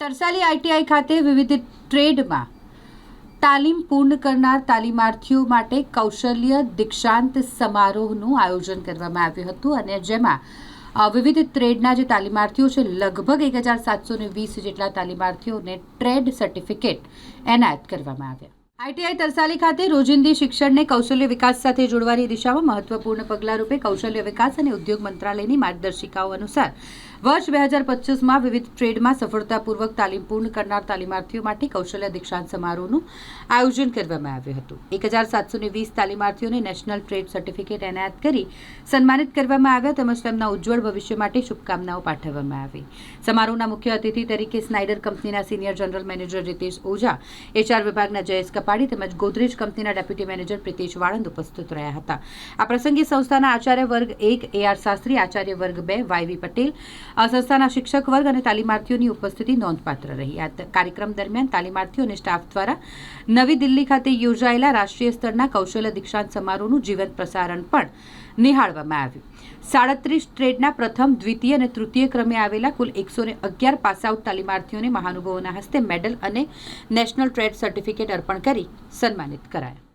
Tarsali ITI ખાતે વિવિધ ટ્રેડમાં તાલીમ પૂર્ણ કરનાર તાલીમાર્થીઓ માટે કૌશલ્ય દીક્ષાંત સમારોહનું આયોજન કરવામાં આવ્યું હતું અને જેમાં વિવિધ ટ્રેડના જે તાલીમાર્થીઓ છે, લગભગ એક હજાર સાતસો ને વીસ જેટલા તાલીમાર્થીઓને ટ્રેડ સર્ટિફિકેટ એનાયત કરવામાં આવ્યા. આઈટીઆઈ તરસાલી ખાતે રોજિંદી શિક્ષણને કૌશલ્ય વિકાસ સાથે જોડવાની દિશામાં મહત્વપૂર્ણ પગલાં રૂપે કૌશલ્ય વિકાસ અને ઉદ્યોગ મંત્રાલયની માર્ગદર્શિકાઓ અનુસાર વર્ષ બે હજાર પચીસમાં વિવિધ ટ્રેડમાં સફળતાપૂર્વક તાલીમ પૂર્ણ કરનાર તાલીમાર્થીઓ માટે કૌશલ્ય દીક્ષાંત સમારોહનું આયોજન કરવામાં આવ્યું હતું. એક હજાર સાતસો ને વીસ તાલીમાર્થીઓને નેશનલ ટ્રેડ સર્ટિફિકેટ એનાયત કરી સન્માનિત કરવામાં આવ્યા તેમજ તેમના ઉજ્જવળ ભવિષ્ય માટે શુભકામનાઓ પાઠવવામાં આવી. સમારોહના મુખ્ય અતિથિ તરીકે સ્નાઇડર કંપનીના senior general manager Ritesh Ojha, HR વિભાગના જયેશ કપાડી તેમજ ગોદરેજ કંપનીના ડેપ્યુટી મેનેજર પ્રિતેશ વાળંદ ઉપસ્થિત રહ્યા હતા. આ પ્રસંગે સંસ્થાના આચાર્ય વર્ગ એક, એ આર શાસ્ત્રી, આચાર્ય વર્ગ બે વાયવી પટેલ સંસ્થાના શિક્ષક વર્ગ અને તાલીમાર્થીઓની ઉપસ્થિતિ નોંધપાત્ર રહી. આ કાર્યક્રમ દરમિયાન તાલીમાર્થીઓ અને સ્ટાફ દ્વારા નવી દિલ્હી ખાતે યોજાયેલા રાષ્ટ્રીય સ્તરના કૌશલ્ય દીક્ષાંત સમારોહનું જીવંત પ્રસારણ પણ નિહાળવામાં આવ્યું. સાડત્રીસ ટ્રેડના પ્રથમ, દ્વિતીય અને તૃતીય ક્રમે આવેલા કુલ એકસો ને અગિયાર પાસ આઉટ તાલીમાર્થીઓને મહાનુભાવોના હસ્તે મેડલ અને નેશનલ ટ્રેડ સર્ટિફિકેટ અર્પણ કરી સન્માનિત કરાયા.